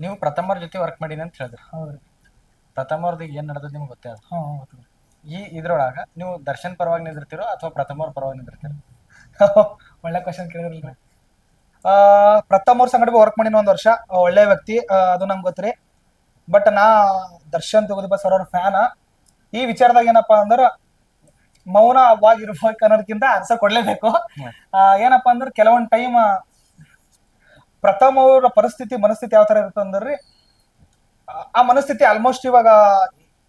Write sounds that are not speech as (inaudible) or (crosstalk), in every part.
ನೀವು ಪ್ರಥಮರ ಜೊತೆ ವರ್ಕ್ ಮಾಡೀನಿ ಅಂತ ಹೇಳಿದ್ರಿ. ಹೌದ್ರಿ. ಪ್ರಥಮರ್ದು ಏನ್ ನಡೆದ ನಿಮ್ಗೆ ಗೊತ್ತೇ ಅದು ಹಾಂ ಈ ಇದ್ರೊಳಗ ನೀವು ದರ್ಶನ್ ಪರವಾಗಿ ನಿಂದಿರ್ತೀರೋ ಅಥವಾ ಪ್ರಥಮವ್ರ ಪರವಾಗಿ ನಿಂದಿರ್ತೀರೋ? (laughs) ಒಳ್ಳೆ ಕ್ವಶನ್ ಕೇಳಿದ್ರಲ್ಲ ಪ್ರಥಮ್ ಅವ್ರ ಸಂಗಡ ವರ್ಕ್ ಮಾಡಿನ ಒಂದು ವರ್ಷ. ಆ, ಒಳ್ಳೆ ವ್ಯಕ್ತಿ. ಆ, ಅದು ನಂಗೆ ಗೊತ್ತ್ರಿ. ಬಟ್ ನಾ ದರ್ಶನ್ ತಗೋದಿಪ್ಪ ಸರ್ ಅವ್ರ ಫ್ಯಾನ ಈ ವಿಚಾರದಾಗ ಏನಪ್ಪಾ ಅಂದ್ರ ಮೌನವಾಗಿರ್ಬೇಕು ಅನ್ನೋದಕ್ಕಿಂತ ಆನ್ಸರ್ ಕೊಡ್ಲೇಬೇಕು. ಆ, ಏನಪ್ಪಾ ಅಂದ್ರೆ ಕೆಲವೊಂದ್ ಟೈಮ್ ಪ್ರಥಮ್ ಅವರ ಪರಿಸ್ಥಿತಿ ಮನಸ್ಥಿತಿ ಯಾವ ತರ ಇರುತ್ತೆ ಅಂದ್ರಿ ಆ- ಮನಸ್ಥಿತಿ ಆಲ್ಮೋಸ್ಟ್ ಇವಾಗ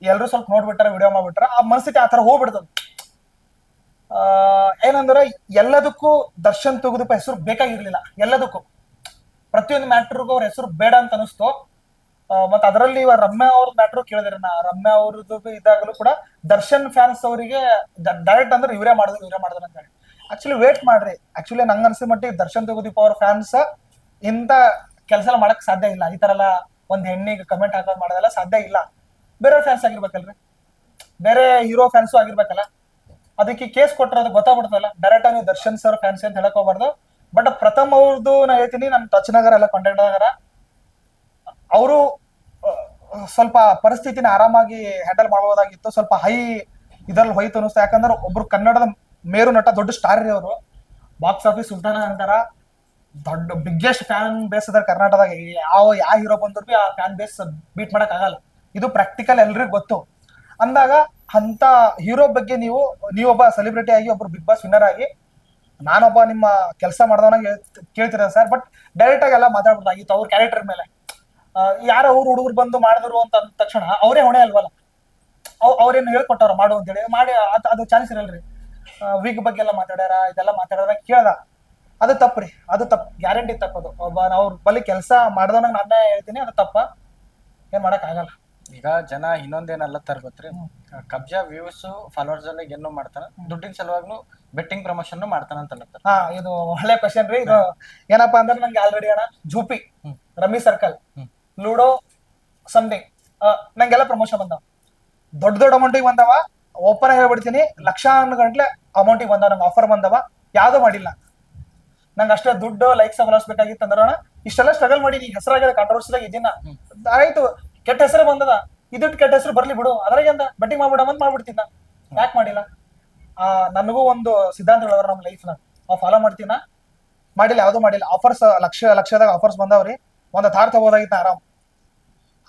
ಎಲ್ರು ಸ್ವಲ್ಪ ನೋಡ್ಬಿಟ್ಟಾರ ವಿಡಿಯೋ ಮಾಡ್ಬಿಟ್ರ ಆ ಮನಸ್ಥಿತಿ ಆ ತರ ಹೋಗ್ಬಿಡ್ತದ. ಆ, ಏನಂದ್ರೆ ಎಲ್ಲದಕ್ಕೂ ದರ್ಶನ್ ತೆಗೆದಪ್ಪ ಹೆಸರು ಬೇಕಾಗಿರ್ಲಿಲ್ಲ ಎಲ್ಲದಕ್ಕೂ. ಪ್ರತಿಯೊಂದು ಮ್ಯಾಟ್ರಿಗೂ ಅವ್ರ ಹೆಸರು ಬೇಡ ಅಂತ ಅನಿಸ್ತು. ಮತ್ತೆ ಅದರಲ್ಲಿ ಇವಾಗ ರಮ್ಯಾ ಅವ್ರ ಮ್ಯಾಟ್ರ್ ಕೇಳಿದ್ರೆ ನಾ ರಮ್ಯಾ ಅವ್ರದ್ದು ಇದಾಗಲೂ ಕೂಡ ದರ್ಶನ್ ಫ್ಯಾನ್ಸ್ ಅವರಿಗೆ ಡೈರೆಕ್ಟ್ ಅಂದ್ರೆ ಇವರೇ ಮಾಡಿದ್ರು ಇವರೇ ಮಾಡಿದ್ರು ಅಂತ ಹೇಳಿ. ಆಕ್ಚುಲಿ ವೇಟ್ ಮಾಡ್ರಿ. ಆಕ್ಚುಲಿ ನಂಗೆ ಅನ್ಸಿದ ಮಟ್ಟಿಗೆ ದರ್ಶನ್ ತೆಗುದೀಪ ಅವ್ರ ಫ್ಯಾನ್ಸ್ ಇಂಥ ಕೆಲಸ ಮಾಡಕ್ ಸಾಧ್ಯ ಇಲ್ಲ. ಈ ತರ ಎಲ್ಲ ಒಂದ್ ಹೆಣ್ಣಿಗೆ ಕಮೆಂಟ್ ಹಾಕೋದ್ ಮಾಡೋದೆಲ್ಲ ಸಾಧ್ಯ ಇಲ್ಲ. ಬೇರೆ ಫ್ಯಾನ್ಸ್ ಆಗಿರ್ಬೇಕಲ್ರಿ. ಬೇರೆ ಹೀರೋ ಫ್ಯಾನ್ಸು ಆಗಿರ್ಬೇಕಲ್ಲ. ಅದಕ್ಕೆ ಕೇಸ್ ಕೊಟ್ಟಿರೋದು ಗೊತ್ತಾಗ್ಬಿಡ್ತಲ್ಲ ಡೈರೆಕ್ಟ್ ನೀವು ದರ್ಶನ್ ಸರ್ ಫ್ಯಾನ್ಸ್ ಅಂತ ಹೇಳಕ್ ಹೋಗ್ಬಾರ್ದು. ಬಟ್ ಪ್ರಥಮ್ ಅವ್ರದ್ದು ನಾ ಹೇಳ್ತೀನಿ ನನ್ನ ಟಚ್ ನಗರ ಎಲ್ಲ ಕಾಂಟ್ಯಾಕ್ಟ್ ನಗರ. ಅವರು ಸ್ವಲ್ಪ ಪರಿಸ್ಥಿತಿನ ಆರಾಮಾಗಿ ಹ್ಯಾಂಡಲ್ ಮಾಡಬಹುದಾಗಿತ್ತು ಸ್ವಲ್ಪ ಹೈ ಇದ್ರಲ್ಲಿ ಹೋಯ್ತು ಅನಿಸ್ತು ಯಾಕಂದ್ರೆ ಒಬ್ರು ಕನ್ನಡದ ಮೇರು ನಟ, ದೊಡ್ಡ ಸ್ಟಾರ್ ರೀ ಅವರು. ಬಾಕ್ಸ್ ಆಫೀಸ್ ಸುಲ್ತಾನ ಅಂತಾರ. ದೊಡ್ಡ ಬಿಗ್ಗೆಸ್ಟ್ ಫ್ಯಾನ್ ಬೇಸ್ ಅದ ಕರ್ನಾಟಕದಾಗ. ಯಾವ ಯಾವ ಹೀರೋ ಬಂದ್ರು ಆ ಫ್ಯಾನ್ ಬೇಸ್ ಬೀಟ್ ಮಾಡಕ್ ಆಗಲ್ಲ. ಇದು ಪ್ರಾಕ್ಟಿಕಲ್ ಎಲ್ರಿಗೂ ಗೊತ್ತು. ಅಂದಾಗ ಅಂತ ಹೀರೋ ಬಗ್ಗೆ ನೀವು, ನೀವೊಬ್ಬ ಸೆಲೆಬ್ರಿಟಿ ಆಗಿ ಒಬ್ರು ಬಿಗ್ ಬಾಸ್ ವಿನ್ನರ್ ಆಗಿ, ನಾನೊಬ್ಬ ನಿಮ್ಮ ಕೆಲಸ ಮಾಡ್ದವನಾಗ ಕೇಳ್ತೀರ ಸರ್ ಬಟ್ ಡೈರೆಕ್ಟ್ ಆಗಿ ಎಲ್ಲ ಮಾತಾಡ್ಬೋದಾಗಿತ್ತು ಅವ್ರ ಕ್ಯಾರೆಕ್ಟರ್ ಮೇಲೆ. ಯಾರೋ ಅವ್ರ ಹುಡುಗರು ಬಂದು ಮಾಡಿದ್ರು ಅಂತ ಅಂದ ತಕ್ಷಣ ಅವರೇ ಹೊಣೆ ಅಲ್ವಲ್ಲ? ಅವ್, ಅವ್ರೇನು ಹೇಳ್ಕೊಟ್ಟವ್ರ ಮಾಡು ಅಂತೇಳಿ. ಮಾಡಿ, ಅದ್- ಚಾನ್ಸ್ ಇರಲ್ರಿ. ವೀಕ್ ಬಗ್ಗೆ ಎಲ್ಲ ಮಾತಾಡ್ಯಾರ, ಇದೆಲ್ಲ ಮಾತಾಡ್ಯಾರ ಕೇಳ್ದ. ಅದು ತಪ್ಪ್ರಿ ಅದು ತಪ್ಪು ಗ್ಯಾರಂಟಿ ತಪ್ಪದು ಒಬ್ಬ ಅವ್ರ ಬಲಿ ಕೆಲಸ ಮಾಡ್ದವನಾಗ ನಾನೇ ಹೇಳ್ತೀನಿ ಅದು ತಪ್ಪ. ಏನ್ ಮಾಡಕ್ ಆಗಲ್ಲ. ಈಗ ಜನ ಇನ್ನೊಂದೇನಲ್ಲ ತರ ಗೊತ್ತ್ರಿ? ಕಬ್ಜಾ ವ್ಯೂಸ್ ಫಾಲೋವರ್ಸ್ ಎಲ್ಲ ಏನು ಮಾಡ್ತಾನ ದುಡ್ಡಿನ ಸಲುವಾಗ್ನು ಬೆಟ್ಟಿಂಗ್ ಪ್ರಮೋಷನ್ ಮಾಡ್ತಾನ ಅಂತ ಹೇಳ್ತಾರೆ ಹಾ ಇದು ಒಳ್ಳೆ ಕ್ವಶನ್ ರೀ. ಇದು ಏನಪ್ಪಾ ಅಂದ್ರೆ ನಂಗೆ ಆಲ್ರೆಡಿ ಅಣ್ಣ Zupee. Rummy circle. Ludo something ನಂಗೆಲ್ಲ promotion ಬಂದಾವ. ದೊಡ್ಡ ದೊಡ್ಡ ಅಮೌಂಟಿಗೆ ಬಂದವ. ಓಪನ್ ಹೇಳ್ಬಿಡ್ತೀನಿ. ಲಕ್ಷಾನು ಗಂಟ್ಲೆ ಅಮೌಂಟಿಗೆ ಬಂದವ ನಂಗೆ ಆಫರ್ ಬಂದವ. ಯಾವ್ದು ಮಾಡಿಲ್ಲ. ನಂಗೆ ಅಷ್ಟೇ ದುಡ್ಡು ಲೈಕ್ಸ್ ಬೇಕಾಗಿತ್ತು ಅಂದ್ರೋಣ ಇಷ್ಟೆಲ್ಲ ಸ್ಟ್ರಗಲ್ ಮಾಡಿ ನೀ ಹೆಸರಾಗ್ಯದ ಕಾಂಟ್ರವರ್ಸಿದಾಗ ಇದನ್ನ ಆಯ್ತು ಕೆಟ್ಟ ಹೆಸರು ಬಂದದ. ಇದಿಟ್ಟು ಕೆಟ್ಟ ಹೆಸರು ಬರ್ಲಿ ಬಿಡು. ಅದ್ರಾಗೆ ಅಂದ ಬೆಟ್ಟಿಂಗ್ ಮಾಡ್ಬಿಡ ಅಂತ ಮಾಡ್ಬಿಡ್ತೀನ. ಯಾಕೆ ಮಾಡಿಲ್ಲ? ಆ ನನಗೂ ಒಂದು ಸಿದ್ಧಾಂತ ಹೇಳೋರು ನಮ್ಮ ಲೈಫ್ನ ನಾವು ಫಾಲೋ ಮಾಡ್ತೀನ? ಮಾಡಿಲ್ಲ ಯಾವ್ದು ಮಾಡಿಲ್ಲ. ಆಫರ್ಸ್ ಲಕ್ಷ ಲಕ್ಷದಾಗ ಆಫರ್ಸ್ ಬಂದವ್ರಿ. ಒಂದು ಥಾರ್ ತಗೋದಾಗಿತ್ತು ಆರಾಮ್.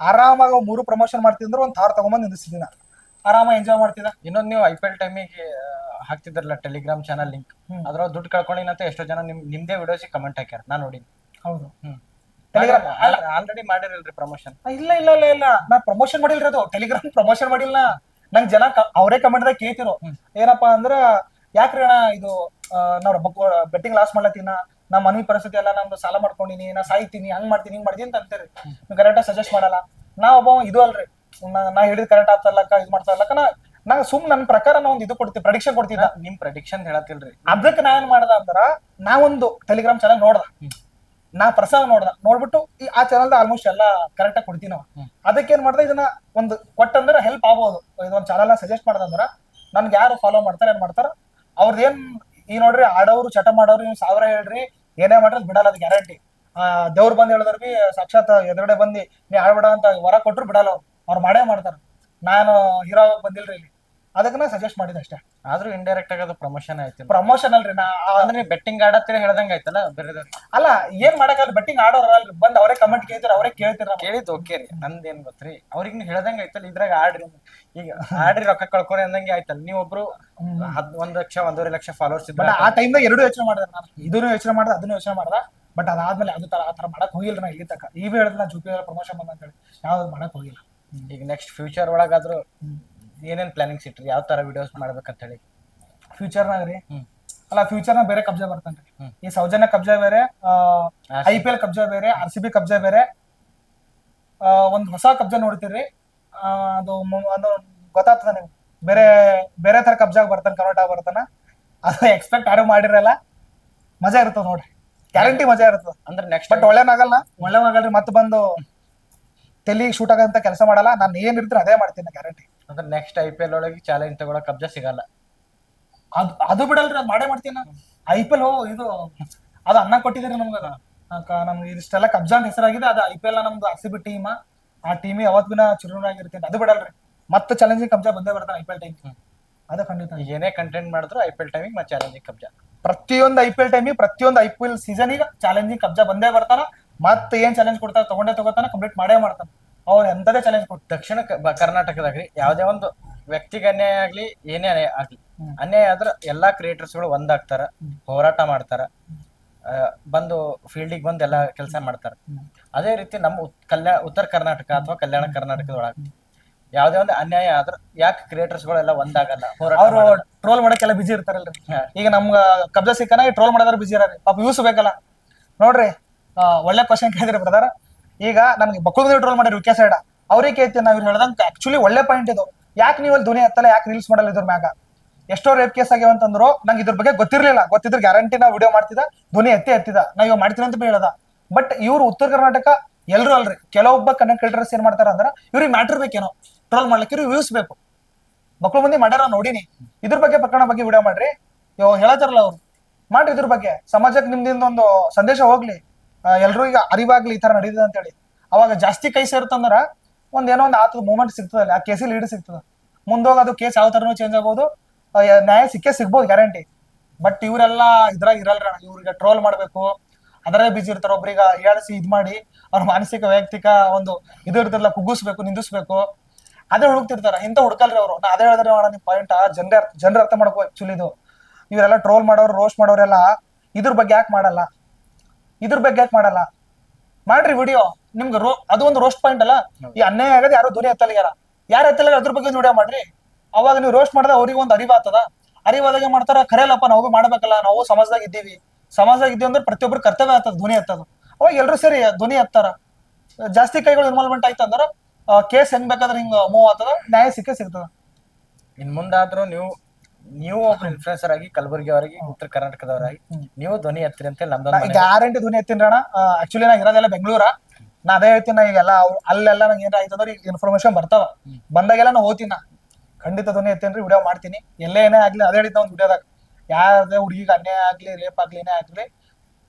ಆರಾಮಾಗಿ ಮೂರು ಪ್ರಮೋಷನ್ ಮಾಡ್ತಿದ್ರು ಒಂದು ಥಾರ್ ತಗೊಂಬಂದು ನಿಂದಿಸ್ತಿದ್ದ ಆರಾಮ ಎಂಜಾಯ್ ಮಾಡ್ತಿದ್ದ ಇನ್ನೊಂದು ನೀವು ಐ ಪಿ ಎಲ್ ಟೈಮಿಗೆ ಹಾಕ್ತಿದ್ರಲ್ಲ ಟೆಲಿಗ್ರಾಮ್ ಚಾನಲ್ ಲಿಂಕ್. ಅದ್ರೊಳಗೆ ದುಡ್ಡು ಕಳ್ಕೊಂಡಿನಂತ ಎಷ್ಟೋ ಜನ ನಿಮ್ ನಿಮ್ದೇ ವಿಡಿಯೋಸಿಗೆ ಕಮೆಂಟ್ ಹಾಕ್ಯಾರ. ನಾ ನೋಡಿ ಹೌದು. ಹ್ಮ್. ಅಲ್ಲ. ಆಲ್ರೆಡಿ ಮಾಡಿರಲ್ರಿ ಪ್ರಮೋಷನ್ ಇಲ್ಲ ಇಲ್ಲ ಇಲ್ಲ ಇಲ್ಲ. ನಾ ಪ್ರಮೋಷನ್ ಮಾಡಿಲ್ರಿ ಅದು. ಟೆಲಿಗ್ರಾಮ್ ಪ್ರಮೋಷನ್ ಮಾಡಿಲ್ಲ ನಂಗೆ ಜನ ಅವರೇ ಕಮೆಂಟ್ದಾಗ ಕೇಳ್ತಿರು. ಏನಪ್ಪಾ ಅಂದ್ರ ಯಾಕ್ರಿ ಅಣ್ಣ ಇದು ನಾವ್ ಬೆಟ್ಟಿಂಗ್ ಲಾಸ್ ಮಾಡ್ಲತ್ತೀನ? ನಾ ಮನೆ ಪರಿಸ್ಥಿತಿ ಎಲ್ಲ ನಮ್ದು ಸಾಲ ಮಾಡ್ಕೊಂಡಿನಿ ನಾ ಸಾಯ್ತೀನಿ ಹಂಗ್ ಮಾಡ್ತೀನಿ ಹಿಂಗ್ ಮಾಡ್ತೀನಿ ಅಂತ ಅಂತೀರಿ. ನೀವು ಕರೆಕ್ಟಾಗಿ ಸಜೆಸ್ಟ್ ಮಾಡಲ್ಲ. ನಾ ಒಬ್ಬ ಇದು ಅಲ್ರಿ. ನಾ- ಹೇಳಿದ್ ಕರೆಕ್ಟ್ ಆಗ್ತಲ್ಲಕ್ಕ ಇದು ಮಾಡ್ತಾ ನಾ ನಾ ಸುಮ್ ನನ್ನ ಪ್ರಕಾರ ನಾ ಒಂದು ಇದು ಕೊಡ್ತೀವಿ ಪ್ರಡಿಕ್ಷನ್ ಕೊಡ್ತಿದ್ದ. ನಿಮ್ ಪ್ರೊಡಿಕ್ಷನ್ ಹೇಳತ್ತಿಲ್ರಿ ಅದಕ್ಕೆ ನಾ ಏನ್ ಮಾಡ್ದ ಅಂದ್ರ ನಾ ಒಂದು ಟೆಲಿಗ್ರಾಮ್ ಚಾನಲ್ ನೋಡ್ದ. ನಾ ಪ್ರಸಾದ ನೋಡ್ದ. ನೋಡ್ಬಿಟ್ಟು ಈ ಆ ಚಾನಲ್ ಆಲ್ಮೋಸ್ಟ್ ಎಲ್ಲ ಕರೆಕ್ಟ್ ಆಗಿ ಕೊಡ್ತೀನಿ ನಾವು ಅದಕ್ಕೆ ಏನ್ ಮಾಡ್ದೆ ಇದನ್ನ ಒಂದು ಕೊಟ್ಟಂದ್ರೆ ಹೆಲ್ಪ್ ಆಗ್ಬೋದು. ಇದೊಂದು ಚಾನಲ್ ಸಜೆಸ್ಟ್ ಮಾಡ್ದಂದ್ರ ನನ್ಗೆ ಯಾರು ಫಾಲೋ ಮಾಡ್ತಾರೆ ಏನ್ ಮಾಡ್ತಾರ ಅವ್ರದ್ದು ಏನ್ ಈ ನೋಡ್ರಿ ಆಡೋರು ಚಟ ಮಾಡೋರು ನೀವು ಸಾವಿರ ಹೇಳ್ರಿ ಏನೇ ಮಾಡ್ರಿ ಅದ್ ಬಿಡಲ್ಲ ಅದು ಗ್ಯಾರಂಟಿ ಆ ದೇವ್ರ ಬಂದ್ ಹೇಳಿದ್ರು ಬಿ ಸಾಕ್ಷಾತ್ ಎದುರುಗಡೆ ಬಂದು ನೀ ಆಡ್ಬೇಡ ಅಂತ ವರ ಕೊಟ್ರು ಬಿಡಲ್ಲ ಅವ್ರು. ಅವ್ರು ಮಾಡೇ ಮಾಡ್ತಾರ. ನಾನು ಹೀರೋ ಬಂದಿಲ್ರಿ ಇಲ್ಲಿ. ಅದಕ್ಕೆ ನಾ ಸಜೆಸ್ಟ್ ಮಾಡಿದೆ ಅಷ್ಟೇ. ಆದ್ರೂ ಇಂಡೈರೆಕ್ಟ್ ಆಗಿ ಅದು ಪ್ರಮೋಷನ್ ಆಯ್ತು ಪ್ರಮೋಷನ್ ಅಲ್ರಿ ನಾ ಆ- ಅಂದ್ರೆ ಬೆಟ್ಟಿಂಗ್ ಆಡತ್ತೀರಿ ಹೇಳ್ದಂಗ ಆಯ್ತಲ್ಲ ಬೇರೆ ಅಲ್ಲ ಏನ್ ಮಾಡಕ್ಕಾಗಲ್ಲ ಬೆಟ್ಟಿಂಗ್ ಆಡೋರ್ ಅಲ್ರಿ ಬಂದ್ ಅವರೇ ಕಮೆಂಟ್ ಕೇಳ್ತಾರ ಅವರೇ ಕೇಳ್ತಿರ ಕೇಳಿದ್ ಓಕೆ ರೀ ನಂದೇನ್ ಗೊತ್ತ್ರಿ ಅವ್ರಿಗೆ ನೀವು ಹೇಳ್ದಂಗ ಆಯ್ತಲ್ಲ ಇದ್ರಾಗ ಆಡ್ರಿ ಈಗ ಆಡ್ರಿ ರೊಕ್ಕ ಕಳ್ಕೊರಿ ಅಂದಂಗೆ ಆಯ್ತಲ್ಲ ನೀವೊಬ್ರು ಹದ್ ಒಂದ್ ಲಕ್ಷ ಒಂದೂವರೆ ಲಕ್ಷ ಫಾಲೋವರ್ಸ್ ಬಟ್ ಇದ್ರ ಆ ಟೈಮ್ ಎರಡು ಯೋಚನೆ ಮಾಡಿದೆ ನಾನು. ಇದನ್ನು ಯೋಚನೆ ಮಾಡ್ದೆ ಅದನ್ನು ಯೋಚನೆ ಮಾಡ್ದ. ಬಟ್ ಅದಾದ್ಮೇಲೆ ಅದು ತರ ಆ ತರ ಮಾಡಕ್ ಹೋಗಿಲ್ಲ ನಾ ಇಲ್ಲಿ ತಕ ಈ ಹೇಳಿದ್ರೆ ನಾ ಜುಪಿ ಪ್ರಮೋಷನ್ ಬಂದ ಅಂತೇಳಿ. ಯಾವ್ದು ಮಾಡಕ್ ಹೋಗಿಲ್ಲ. ಈಗ ನೆಕ್ಸ್ಟ್ ಫ್ಯೂಚರ್ ಒಳಗಾದ್ರೂ ಏನೇನ್ ಪ್ಲಾನಿಂಗ್ಸ್ ಇಟ್ರಿ ಯಾವ ತರ ವಿಡಿಯೋಸ್ ಮಾಡ್ಬೇಕಂತ ಹೇಳಿ ಫ್ಯೂಚರ್ನಾಗ ರೀ. ಹ್ಮ್. ಅಲ್ಲ ಫ್ಯೂಚರ್ನ ಬೇರೆ ಕಬ್ಜಾ ಬರ್ತಾನ್ರಿ ಹ್ಮ್. ಈ ಸೌಜನ್ಯ ಕಬ್ಜಾ ಬೇರೆ. ಐ ಪಿ ಎಲ್ ಕಬ್ಜಾ ಬೇರೆ ಆರ್ ಸಿ ಬಿ ಕಬ್ಜಾ ಬೇರೆ ಆ, ಒಂದ್ ಹೊಸ ಕಬ್ಜಾ ನೋಡ್ತೀರಿ. ಆ, ಅದು ಮು- ಅದು ಗೊತ್ತಾಗ್ತದ ನಿಮ್ಗೆ? ಬೇರೆ ಬೇರೆ ತರ ಕಬ್ಜಾಗ್ ಬರ್ತಾನ ಕರ್ನಾಟಕ ಬರ್ತಾನ. ಅದು ಎಕ್ಸ್ಪೆಕ್ಟ್ ಯಾರು ಮಾಡಿರಲ್ಲ ಮಜಾ ಇರ್ತದ ನೋಡ್ರಿ. ಗ್ಯಾರಂಟಿ ಮಜಾ ಇರ್ತದ. ಅಂದ್ರೆ ನೆಕ್ಸ್ಟ್ ಬಟ್ ಒಳ್ಳೆನಾಗಲ್ಲ ಒಳ್ಳೆನಾಗಲ್ರಿ ಮತ್ತೆ ಬಂದು ತೆಲಿಗೆ ಶೂಟ್ ಆಗಂತ ಕೆಲಸ ಮಾಡಲ್ಲ ನಾನು ಏನ್ ಇರ್ತೀನಿ ಅದೇ ಮಾಡ್ತೀನಿ ಗ್ಯಾರಂಟಿ ಅಂದ್ರೆ ನೆಕ್ಸ್ಟ್ ಐ ಪಿ ಎಲ್ ಒಳಗೆ ಚಾಲೆಂಜ್ ತಗೊಳಕ್ ಕಬ್ಜಾ ಸಿಗಲ್ಲ. ಅದು ಅದು ಬಿಡಲ್ರಿ ಅದು ಮಾಡೇ ಮಾಡ್ತೀನಿ ಐ ಪಿ ಎಲ್ ಇದು ಅದು ಅನ್ನ ಕೊಟ್ಟಿದ್ದೀರಿ ನಮ್ಗೆ ನಮ್ಗೆ ಇಷ್ಟೆಲ್ಲ ಕಬ್ಜಾ ಅಂತ ಹೆಸರಾಗಿದೆ ಅದು ಐ ಪಿ ಎಲ್ ನಮ್ದು ಆರ್ ಸಿ ಬಿ ಟೀಮ್ ಆ ಟೀಮ್ ಯಾವತ್ ಬಿನ ಚಿರುನಾಗಿರ್ತೀನಿ ಅದು ಬಿಡಲ್ರಿ. ಮತ್ತೆ ಚಾಲೆಂಜಿಂಗ್ ಕಬ್ಜಾ ಬಂದೇ ಬರ್ತಾನೆ ಐ ಪಿ ಎಲ್ ಟೈಮ್ ಅದು ಖಂಡಿತ. ಏನೇ ಕಂಟೆಂಟ್ ಮಾಡಿದ್ರು ಐ ಪಿ ಎಲ್ ಟೈಮಿಗೆ ಮತ್ತೆ ಚಾಲೆಂಜಿಂಗ್ ಕಬ್ಜಾ. ಪ್ರತಿಯೊಂದು ಐ ಪಿ ಎಲ್ ಟೈಮಿಗೆ ಪ್ರತಿಯೊಂದು ಐ ಪಿ ಎಲ್ ಸೀಸನಿಗೆ ಚಾಲೆಂಜಿಂಗ್ ಕಬ್ಜಾ ಬಂದೇ ಬರ್ತಾನ ಮತ್ತೆ ಏನ್ ಚಾಲೆಂಜ್ ಕೊಡ್ತಾರ ತಗೊಂಡೇ ತಗೋತಾನ ಕಂಪ್ಲೀಟ್ ಮಾಡೇ ಮಾಡ್ತಾನ. ಅವ್ರು ಎಂತದೇ ಚಾಲೆಂಜ್ ಕೊಟ್ಟು ದಕ್ಷಿಣ ಕರ್ನಾಟಕದಾಗ್ರಿ ಯಾವುದೇ ಒಂದು ವ್ಯಕ್ತಿಗೆ ಅನ್ಯಾಯ ಆಗ್ಲಿ ಏನೇ ಅನ್ಯಾಯ ಆಗ್ಲಿ ಅನ್ಯಾಯ ಆದ್ರ ಎಲ್ಲಾ ಕ್ರಿಯೇಟರ್ಸ್ಗಳು ಒಂದಾಗ್ತಾರ ಹೋರಾಟ ಮಾಡ್ತಾರ ಬಂದು ಫೀಲ್ಡಿಗೆ ಬಂದು ಎಲ್ಲಾ ಕೆಲಸ ಮಾಡ್ತಾರ. ಅದೇ ರೀತಿ ನಮ್ಮ ಕಲ್ಯಾಣ ಉತ್ತರ ಕರ್ನಾಟಕ ಅಥವಾ ಕಲ್ಯಾಣ ಕರ್ನಾಟಕದೊಳಗ ಯಾವುದೇ ಒಂದು ಅನ್ಯಾಯ ಆದ್ರ ಯಾಕೆ ಕ್ರಿಯೇಟರ್ಸ್ ಗಳೆಲ್ಲ ಒಂದಾಗಲ್ಲ ಅವರು? ಟ್ರೋಲ್ ಮಾಡಕ್ಕೆಲ್ಲ ಬಿಜಿ ಇರ್ತಾರಲ್ರಿ. ಈಗ ನಮ್ಗ ಕಬ್ಜಾ ಸಿಕ್ಕನ ಟ್ರೋಲ್ ಮಾಡೋದ್ರ ಬಿಜಿ ಇರಾರಿ. ಪಾಪ ಯೂಸ್ ಬೇಕಲ್ಲ. ನೋಡ್ರಿ ಒಳ್ಳೆ ಕ್ವಶನ್ ಕೇಳಿದ್ರಿ ಬ್ರದರ್ ಈಗ ನನ್ಗೆ ಬಕ್ಕುಲ್ ಟ್ರೋಲ್ ಮಾಡಿರಿ ಕೆ ಸೈಡ ಅವ್ರಿಗೆ ಕೇಳ್ತೀನಿ ನಾವ್ ಇವ್ರು ಹೇಳ್ದಂಗ ಆಕ್ಚುಲಿ ಒಳ್ಳೆ ಪಾಯಿಂಟ್ ಇದು. ಯಾಕೆ ನೀವು ಧ್ವನಿ ಎತ್ತಲ್ಲ, ಯಾಕೆ ರೀಲ್ಸ್ ಮಾಡಲ್ಲ ಇದ್ರ ಮ್ಯಾಗ? ಎಷ್ಟೋ ರೇಪ್ ಕೇಸ್ ಆಗ್ಯಾವ ಅಂತಂದ್ರು, ನಂಗೆ ಇದ್ರ ಬಗ್ಗೆ ಗೊತ್ತಿರ್ಲಿಲ್ಲ. ಗೊತ್ತಿದ್ರೆ ಗ್ಯಾರಂಟಿ ನಾ ವಿಡಿಯೋ ಮಾಡ್ತಿದ್ದ, ಧ್ವನಿ ಎತ್ತಿ ಎತ್ತಿದ ನಾ ಇವಾಗ ಮಾಡ್ತೀನಿ ಅಂತ ಹೇಳದ. ಬಟ್ ಇವ್ರು ಉತ್ತರ ಕರ್ನಾಟಕ ಎಲ್ಲರೂ ಅಲ್ರಿ. ಕೆಲವೊಬ್ಬ ಕನ್ನಡ ಕ್ರಿಯೇಟರ್ಸ್ ಏನ್ ಮಾಡ್ತಾರ ಅಂದ್ರ, ಇವ್ರಿಗೆ ಮ್ಯಾಟರ್ ಬೇಕೇನೋ. ಟ್ರೋಲ್ ಮಾಡ್ಲಿಕ್ಕೆ ಇವ್ರಿಗೆ ವ್ಯೂಸ್ ಬೇಕು. ಮಕ್ಕಳು ಮಂದಿ ಮಾಡ್ಯಾರ ನೋಡಿನಿ. ಇದ್ರ ಬಗ್ಗೆ ಪ್ರಕರಣ ಬಗ್ಗೆ ವಿಡಿಯೋ ಮಾಡ್ರಿ. ಹೇಳತಾರಲ್ಲ ಅವ್ರು. ಮಾಡ್ರಿ ಇದ್ರ ಬಗ್ಗೆ. ಸಮಾಜಕ್ಕೆ ನಿಮ್ದಿಂದ ಒಂದು ಸಂದೇಶ ಹೋಗ್ಲಿ. ಎಲ್ರು ಈಗ ಅರಿವಾಗ್ಲಿ ಈ ತರ ನಡೀತದೆ ಅಂತೇಳಿ ಅವಾಗ ಜಾಸ್ತಿ ಕೈ ಸೇರ್ತಂದ್ರ ಒಂದ್ ಏನೋ ಒಂದು ಆತದ ಮೂಮೆಂಟ್ ಸಿಗ್ತದಲ್ಲ ಆ ಕೇಸಿ ಲೀಡ್ ಸಿಗ್ತದ. ಮುಂದೋಗ ಅದು ಕೇಸ್ ಯಾವ ತರನು ಚೇಂಜ್ ಆಗ್ಬೋದು. ನ್ಯಾಯ ಸಿಕ್ಕೇ ಸಿಗ್ಬೋದು ಗ್ಯಾರಂಟಿ ಬಟ್ ಇವರೆಲ್ಲ ಇದ್ರಾಗ ಇರಲ್ರಣ ಇವ್ರಿಗೆ ಟ್ರೋಲ್ ಮಾಡ್ಬೇಕು. ಅದರೇ ಬಿಜಿ ಇರ್ತಾರ, ಒಬ್ರಿಗೆ ಹೇಳಿಸಿ ಇದ್ ಮಾಡಿ, ಅವ್ರ ಮಾನಸಿಕ, ವೈಯಕ್ತಿಕ ಒಂದು ಇದು ಇರ್ತದಲ್ಲ, ಕುಗ್ಗಿಸ್ಬೇಕು, ನಿಂದಿಸ್ಬೇಕು. ಅದೇ ಹುಡುಕ್ತಿರ್ತಾರ. ಇಂಥ ಹುಡುಕಲ್ರಿ ಅವರು. ನಾ ಅದೇ ಹೇಳಿದ್ರೆ ಮಾಡೋಣ ನಿಮ್ ಪಾಯಿಂಟ್ ಜನರ ಜನರ ಅರ್ಥ ಮಾಡ್ಕೋ ಆಕ್ಚುಲಿ ಇದು ಇವರೆಲ್ಲ ಟ್ರೋಲ್ ಮಾಡೋರು ರೋಸ್ಟ್ ಮಾಡೋರೆಲ್ಲ ಇದ್ರ ಬಗ್ಗೆ ಯಾಕೆ ಮಾಡಲ್ಲ? ಇದ್ರ ಬಗ್ಗೆ ಯಾಕೆ ಮಾಡಲ್ಲ? ಮಾಡ್ರಿ ವಿಡಿಯೋ ನಿಮ್ಗೆ ರೋ ಅದು ಒಂದು ರೋಸ್ಟ್ ಪಾಯಿಂಟ್ ಅಲ್ಲ? ಈ ಅನ್ಯಾಯ ಆಗದೆ ಯಾರು ಧ್ವನಿ ಎತ್ತಲ್ಲ ಯಾರ ಎತ್ತಲ್ಲ ಅದ್ರ ಬಗ್ಗೆ ವಿಡಿಯೋ ಮಾಡ್ರಿ. ಅವಾಗ ನೀವು ರೋಸ್ಟ್ ಮಾಡಿದ್ರೆ ಅವ್ರಿಗೆ ಒಂದು ಅರಿವ ಆತದ ಅರಿವಾದಾಗ ಮಾಡ್ತಾರ? ಕರೆಯಲ್ಲಪ್ಪ ನಾವು ಮಾಡ್ಬೇಕಲ್ಲ, ನಾವು ಸಮಾಜದಾಗ ಇದ್ದೀವಿ. ಸಮಾಜದಾಗ ಇದ್ದೀವಿ ಅಂದ್ರೆ ಪ್ರತಿಯೊಬ್ಬರು ಕರ್ತವ್ಯ ಆಗ್ತದ ಧ್ವನಿ ಎತ್ತದು. ಅವಾಗ ಎಲ್ಲರೂ ಸೇರಿ ಧ್ವನಿ ಹತ್ತಾರ ಜಾಸ್ತಿ ಕೈಗಳು ಇನ್ವಾಲ್ವ್ಮೆಂಟ್ ಆಯ್ತು ಅಂದ್ರೆ ಕೇಸ್ ಹೆಂಗ್ ಬೇಕಾದ್ರೆ ಹಿಂಗ ಮೂವ್ ಆಗ್ತದ, ನ್ಯಾಯ ಸಿಕ್ಕೇ ಸಿಗ್ತದ. ಇನ್ ಮುಂದಾದ್ರೂ ನೀವು ನೀವು ಒಬ್ಬ ಇನ್ಫ್ಲುಯೆನ್ಸರ್ ಆಗಿ ಕಲಬುರಗಿ ಅವರಿಗೆ ಉತ್ತರ ಕರ್ನಾಟಕದವರಾಗಿ ನೀವು ಧ್ವನಿ ಎತ್ತಿರಿ ಅಂತ ನಮ್ದೊಂದು ಮನೆ. ಗ್ಯಾರಂಟಿ ಧ್ವನಿ ಎತ್ತಿನ ಆಕ್ಚುಲಿ ನಾ ಇರೋದೆಲ್ಲ ಬೆಂಗಳೂರ. ನಾ ಅದೇ ಹೇಳ್ತೀನಿ ನಾ ಈಗೆಲ್ಲ ಅಲ್ಲೆಲ್ಲ ನಂಗೆ ಏನಾರ ಆಯ್ತು ಅಂದ್ರೆ ಈಗ ಇನ್ಫಾರ್ಮೇಶನ್ ಬರ್ತಾವ. ಬಂದಾಗೆಲ್ಲ ನಾ ಓದ್ತೀನಿ ನಾ. ಖಂಡಿತ ಧ್ವನಿ ಎತ್ತೇನ್ರಿ ವಿಡಿಯೋ ಮಾಡ್ತೀನಿ. ಎಲ್ಲೇ ಏನೇ ಆಗ್ಲಿ ಅದೇ ಹೇಳಿದ್ದ ಒಂದು ವಿಡಿಯೋದಾಗ ಯಾರದೇ ಹುಡುಗಿಗೆ ಅನ್ಯಾಯ ಆಗ್ಲಿ ರೇಪ್ ಆಗ್ಲಿ ಏನೇ ಆಗ್ಲಿ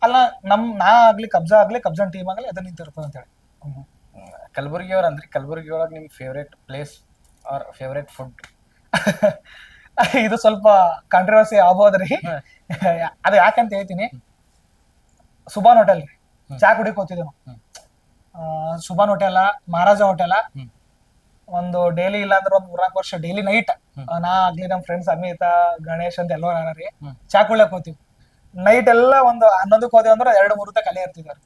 ಅಲ್ಲ ನಮ್ ನಾ ಆಗ್ಲಿ ಕಬ್ಜಾ ಆಗ್ಲಿ ಕಬ್ಜನ್ ಟೀಮ್ ಆಗ್ಲಿ ಅದನ್ನ ನಿಂತಿರ್ತದ ಅಂತ ಹೇಳಿ. ಕಲಬುರಗಿ ಅವ್ರ ಅಂದ್ರೆ ಕಲಬುರಗಿ ಒಳಗೆ ನಿಮ್ favourite place or favourite food (laughs) ಇದು ಸ್ವಲ್ಪ ಕಾಂಟ್ರವರ್ಸಿ ಆಗ್ಬೋದ್ರಿ ಅದು ಯಾಕಂತ ಹೇಳ್ತೀನಿ. ಸುಬಾನ್ ಹೋಟೆಲ್ ರೀ. ಚಾ ಕುಡಿಕ್. ಆ, ಸುಬಾನ್ ಹೋಟೆಲ ಮಹಾರಾಜ ಹೋಟೆಲ ಒಂದು ಡೈಲಿ ಇಲ್ಲ ಅಂದ್ರೆ ಒಂದ್ ಮೂರ್ನಾಲ್ಕು ವರ್ಷ ಡೈಲಿ ನೈಟ್ ನಾ ಆಗ್ಲಿ ನಮ್ ಫ್ರೆಂಡ್ಸ್ ಅಮಿತ ಗಣೇಶ್ ಅಂತ ಎಲ್ಲೋ ರೀ. ಚಾ ಕುಡ್ಲಕ್ ಹೋಗ್ತೀವಿ. ನೈಟ್ ಎಲ್ಲ ಒಂದು ಹನ್ನೊಂದಕ್ಕೆ ಹೋದೇವ್ ಅಂದ್ರೆ ಎರಡು ಮೂರು ತಕ ಕಲೆ ಇರ್ತಿದ್ದಾರೆ.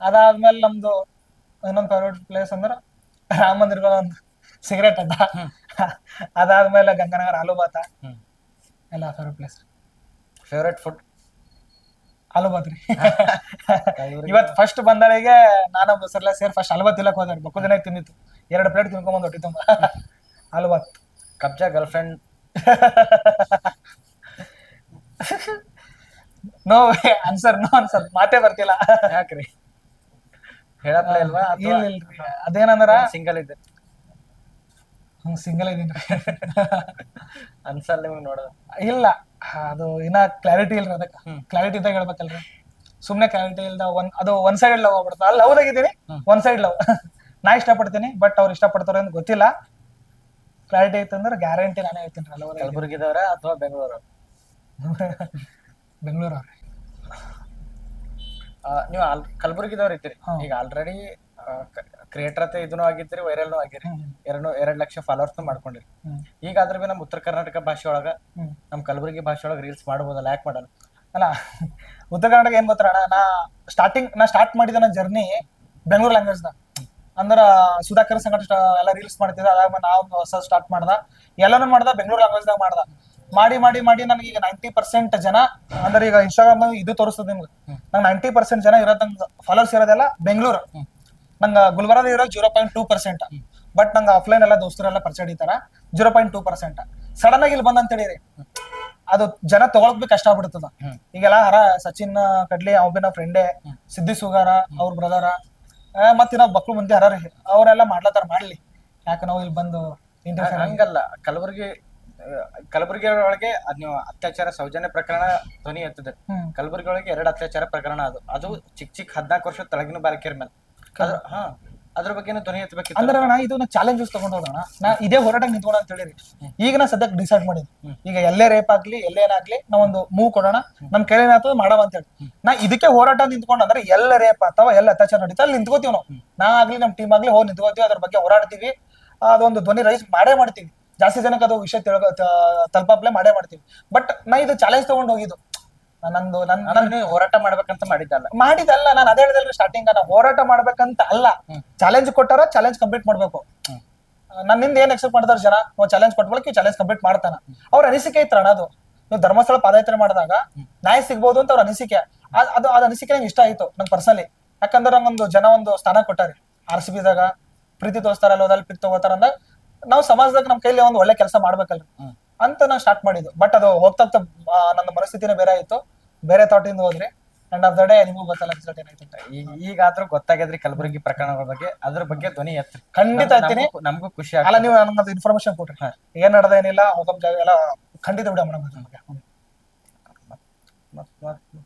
ಅದಾದ್ಮೇಲೆ ನಮ್ದು ಇನ್ನೊಂದು ಫೇವ್ರೇಟ್ ಪ್ಲೇಸ್ ಅಂದ್ರೆ ರಾಮ ಮಂದಿರಗಳ ಒಂದು ಸಿಗರೇಟ್ ಅಡ್ಡ ಅದಾದ್ಮೇಲೆ ಗಂಗನಗರ ಆಲೂ ಬಾತ ಎಲ್ಲ ಫೇವ್ರೇಟ್ ಪ್ಲೇಸ್ ಫೇವ್ರೇಟ್ ಫುಡ್ ಆಲೂ ಬಾತ್ ರೀ. (laughs) ಇವತ್ ಫಸ್ಟ್ ಬಂದಳಿಗೆ ನಾನು ಮೊಸರೆಲ್ಲ ಸೇರ್ ಫಸ್ಟ್ ಆಲೂ ಬಾತ್ ತಿಲ್ಲಕ್ ಹೋದ್ರಿ ಬಕ್ಕು ದಿನ ತಿಂದಿತ್ತು ಎರಡು ಪ್ಲೇಟ್ ತಿನ್ಕೊಂಬಂದು ಹೊಟ್ಟಿ ತುಂಬ. (laughs) ಆಲೂ Baat Kabzaa girlfriend no answer no answer ಮಾತೇ ಬರ್ತಿಲ್ಲ. ಯಾಕ್ರಿ? ಹೇಳಪ್ಲೇ ಇಲ್ವಾ ಇಲ್ಲ ಇಲ್ರಿ ಅದೇನಂದ್ರ ಸಿಂಗಲ್ ಇದ್ದೆ? ಸಿಂಗಲ್ ಇದೀನಿ. (laughs) ಅನ್ಸಲ್ ನಿಮ್ಗೆ ನೋಡೋದು. ಇಲ್ಲ ಅದು ಇನ್ನ ಕ್ಲಾರಿಟಿ ಇಲ್ರಿ ಅದಕ್ಕೆ. ಕ್ಲಾರಿಟಿ ಇದ್ದಾಗ ಹೇಳ್ಬೇಕಲ್ರಿ. ಸುಮ್ನೆ ಕ್ಲಾರಿಟಿ ಇಲ್ದ ಒನ್ ಅದು ಒನ್ ಸೈಡ್ ಲವ್ ಆಗ್ಬಿಡ್ತು ಅಲ್ಲಿ ಲವ್ ಆಗಿದ್ದೀನಿ ಒನ್ ಸೈಡ್ ಲವ್ ನಾ ಇಷ್ಟಪಡ್ತೀನಿ ಬಟ್ ಅವ್ರು ಇಷ್ಟಪಡ್ತಾರೆ ಅಂತ ಗೊತ್ತಿಲ್ಲ. ಕ್ಲಾರಿಟಿ ಐತಂದ್ರೆ ಗ್ಯಾರಂಟಿ ನಾನೇ ಹೇಳ್ತೀನಿ ಲವ್ ಕಲಬುರಗಿದವ್ರ ಅಥವಾ ಬೆಂಗಳೂರು? (laughs) ಬೆಂಗಳೂರು ಅವ್ರೆ. ನೀವು ಆಲ್ ಕಲಬುರಗಿದವ್ರು ಇದ್ದೀರಿ. ಈಗ ಆಲ್ರೆಡಿ ಕ್ರಿಯೇಟರ್ ಅಂತ ಇದನ್ನು ಆಗಿದ್ರಿ ವೈರಲ್ನು ಆಗಿರಿ. ಎರಡು ಎರಡು ಲಕ್ಷ ಫಾಲೋವರ್ಸ್ ಮಾಡ್ಕೊಂಡಿರಿ. ಈಗ ಆದ್ರೆ ಬಿ ನಮ್ಮ ಉತ್ತರ ಕರ್ನಾಟಕ ಭಾಷೆ ಒಳಗ. ನಮ್ಮ ಕಲಬುರಗಿ ಭಾಷೆ ಒಳಗ ರೀಲ್ಸ್ ಮಾಡ್ಬೋದಲ್ಲ ಯಾಕೆ ಮಾಡಲ್ಲ. ಅಲ್ಲ ಉತ್ತರ ಕರ್ನಾಟಕ ಏನ್ ಗೊತ್ತಾ ನಾ ಸ್ಟಾರ್ಟಿಂಗ್ ನಾ ಸ್ಟಾರ್ಟ್ ಮಾಡಿದ ನನ್ನ ಜರ್ನಿ ಬೆಂಗಳೂರು ಲ್ಯಾಂಗ್ವೇಜ್ ದ ಅಂದ್ರ ಸುಧಾಕರ್ ಸಂಗಟ ಸ್ಟ- ಎಲ್ಲ ರೀಲ್ಸ್ ಮಾಡ್ತಿದ್ದ ಅದಾದ್ಮೇಲೆ ನಾವು ಹೊಸ ಸ್ಟಾರ್ಟ್ ಮಾಡ್ದ. ಎಲ್ಲಾನು ಮಾಡ್ದ ಬೆಂಗಳೂರು ಲ್ಯಾಂಗ್ವೇಜ್ ದಾಗ ಮಾಡ್ದ. ಮಾಡಿ ಮಾಡಿ ಮಾಡಿ ನನಗೆ ಈಗ ನೈಂಟಿ ಪರ್ಸೆಂಟ್ ಜನ ಅಂದ್ರೆ ಈಗ ಇನ್ಸ್ಟಾಗ್ರಾಮ್ ಇದು ತೋರಿಸ್ತದೆ ನಿಮ್ಗೆ. ನಂಗೆ ನೈಂಟಿ ಪರ್ಸೆಂಟ್ ಜನ ಇರೋದ್ ನಂಗೆ ಫಾಲೋವರ್ಸ್ ಇರೋದೆಲ್ಲ ಬೆಂಗಳೂರು ನಂಗೆ ಗುಲ್ಬರ್ಗ ಇರೋ zero point two percent but ನಂಗೆ ಆಫ್ಲೈನ್ ಎಲ್ಲ ದೋಸ್ತರೆಲ್ಲ ಪರಿಚಯ ಹಿಡಿತಾರ zero point two percent sudden ಆಗಿ ಇಲ್ಲಿ ಬಂದಂತ ಹೇಳಿರಿ ಅದು ಜನ ತಗೊಳಕ್ ಬಿ ಕಷ್ಟ ಆಗ್ಬಿಡ್ತದ. ಈಗೆಲ್ಲ ಹರ ಸಚಿನ್ ಕಡ್ಲಿ ಅವ್ ಫ್ರೆಂಡೇ ಸಿದ್ದಿ ಸುಗಾರ ಅವ್ರ ಬ್ರದರ ಮತ್ತ ಇನ್ನೊಬ್ ಮಕ್ಳು ಮುಂದೆ ಹರ ಅವರೆಲ್ಲ ಮಾಡ್ಲತ್ತಾರ ಮಾಡ್ಲಿ. ಯಾಕೆ ನಾವು ಇಲ್ಲಿ ಬಂದು ಹಂಗಲ್ಲ ಕಲಬುರಗಿ ಕಲಬುರಗಿ ಒಳಗೆ ಅದ್ ನೀವು ಅತ್ಯಾಚಾರ ಸೌಜನ್ಯ ಪ್ರಕರಣ ಧ್ವನಿ ಎತ್ತದೆ ಹ್ಮ್. ಕಲಬುರಗಿ ಒಳಗೆ ಎರಡು ಅತ್ಯಾಚಾರ ಪ್ರಕರಣ ಅದು. ಅದು ಚಿಕ್ಕ ಚಿಕ್ಕ ಹದಿನಾಲ್ಕು ವರ್ಷ ತೆಳಗಿನ ಬಾಲಕಿಯರ ಮೇಲೆ. ಅದ್ರ ಹಾ ಅದ್ರ ಬಗ್ಗೆನೂ ಧ್ವನಿ ಎತ್ತಬೇಕಿತ್ತು. ಅಂದ್ರೆ ನಾ ಇದನ್ನ ಚಾಲೆಂಜಸ್ ತಗೊಂಡು ಹೋಗೋಣ. ನಾ ಇದೇ ಹೋರಾಟ ನಿಂತ್ಕೊಳ ಅಂತ ಹೇಳಿರಿ. ಈಗ ನಾ ಸದ್ಯಕ್ಕೆ ಡಿಸೈಡ್ ಮಾಡಿದ್ವಿ ಈಗ ಎಲ್ಲೇ ರೇಪ್ ಆಗ್ಲಿ ಎಲ್ಲೇನಾಗ್ಲಿ ನಾವೊಂದು ಮೂವ್ ಕೊಡೋಣ. ನಮ್ ಕೆಳ ಏನಾಗ್ತದೆ ಮಾಡವ ಅಂತ ಹೇಳಿ. ನಾ ಇದಕ್ಕೆ ಹೋರಾಟ ನಿಂತ್ಕೊಂಡ ಅಂದ್ರೆ ಎಲ್ಲ ರೇಪ್ ಅಥವಾ ಎಲ್ಲ ಅತ್ಯಾಚಾರ ನಡೀತಾ ಅಲ್ಲಿ ನಿಂತ್ಕೋತೀವಿ ನಾವು. ನಾ ಆಗ್ಲಿ ನಮ್ ಟೀಮ್ ಆಗ್ಲಿ ಹೋಗಿ ನಿಂತ್ಕೋತೀವಿ ಅದ್ರ ಬಗ್ಗೆ ಹೋರಾಡ್ತೀವಿ. ಅದೊಂದು ಧ್ವನಿ ರೈಸ್ ಮಾಡೇ ಮಾಡ್ತೀವಿ. ಜಾಸ್ತಿ ಜನಕ್ಕೆ ಅದು ವಿಷಯ ತಿಳ್ಕೊ ತಲುಪಾಪ್ಲೆ ಮಾಡೇ ಮಾಡ್ತೀವಿ. ಬಟ್ ನಾ ಇದು ಚಾಲೆಂಜ್ ತಗೊಂಡು ಹೋಗಿದ್ದು. ನಂದು ನನ್ ಅಂದ್ರೆ ನೀವು ಹೋರಾಟ ಮಾಡ್ಬೇಕಂತ ಮಾಡಿದ್ದಲ್ಲ. ಮಾಡಿದಲ್ಲ ನಾನು ಅದೇ ಹೇಳಿದಲ್ರಿ ಸ್ಟಾರ್ಟಿಂಗ್ ನಾನು ಹೋರಾಟ ಮಾಡ್ಬೇಕಂತ ಅಲ್ಲ. ಚಾಲೆಂಜ್ ಕೊಟ್ಟಾರ ಚಾಲೆಂಜ್ ಕಂಪ್ಲೀಟ್ ಮಾಡ್ಬೇಕು. ನನ್ನಿಂದ ಏನ್ ಎಕ್ಸೆಪ್ಟ್ ಮಾಡ್ತಾರ ಜನ? ಚಾಲೆಂಜ್ ಕೊಟ್ಬಳಕ್ಕೆ ಚಾಲೆಂಜ್ ಕಂಪ್ಲೀಟ್ ಮಾಡ್ತಾನ. ಅವ್ರ ಅನಿಸಿಕೆ ಐತ್ರ ಅದು. ನೀವು ಧರ್ಮಸ್ಥಳ ಪಾದಯಾತ್ರೆ ಮಾಡಿದಾಗ ನ್ಯಾಯ ಸಿಗ್ಬೋದು ಅಂತ ಅವ್ರ ಅನಿಸಿಕೆ. ಅದ್- ಅದು ಅನಿಸಿಕೆ ನಂಗೆ ಇಷ್ಟ ಆಯ್ತು ನಂಗೆ ಪರ್ಸನಲಿ ಯಾಕಂದ್ರೆ ನಂಗೊಂದು ಜನ ಒಂದು ಸ್ಥಾನ ಕೊಟ್ಟಾರಿ. ಆರ್ ಸಿ ಬಿದಾಗ ಪ್ರೀತಿ ತೋರಿಸ್ತಾರಲ್ಲ ಹೋದಲ್ಲಿ ಪ್ರೀತಿ ತಗೋತಾರ ಅಂದಾಗ ನಾವು ಸಮಾಜದಾಗ ನಮ್ಮ ಕೈಲಿ ಒಂದು ಒಳ್ಳೆ ಕೆಲಸ ಮಾಡ್ಬೇಕಲ್ರಿ. ಅಂತ ನಾನು ಸ್ಟಾರ್ಟ್ ಮಾಡಿದ್ದು. ಬಟ್ ಅದು ಹೋಗ್ತಾ ಹೋಗ್ತಾ ನನ್ನ ಮನಸ್ಥಿತಿನೇ ಬೇರೆ ಆಯ್ತು. ಬೇರೆ ಥಾಟ್ ಇಂದ ಹೋದ್ರಿ ಎಂಡ್ ಆಫ್ ದ ಡೇ ನಿಮಗೂ ಗೊತ್ತಲ್ಲ ರಿಸಲ್ಟ್ ಏನಾಯ್ತು ಅಂತ. ಈಗ ಆದ್ರೂ ಗೊತ್ತಾಗ್ಯದ್ರಿ ಕಲಬುರಗಿ ಪ್ರಕರಣಗಳ ಬಗ್ಗೆ ಅದ್ರ ಬಗ್ಗೆ ಧ್ವನಿ ಎತ್ತಿ ಖಂಡಿತ ಎತ್ತೀನಿ. ನಮ್ಗೂ- ಖುಷಿ ಅಲ್ಲ ನೀವು ನನಗೆ ಇನ್ಫಾರ್ಮೇಶನ್ ಕೊಟ್ರಿ. ಏನ್ ನಡೆದ ಏನಿಲ್ಲ ಹೋಗಮ್ ಜಾಗ ಎಲ್ಲ ಖಂಡಿತ ಬಿಡ ಮೇಡಮ್ ನಮಗೆ. ಮತ್ತ್-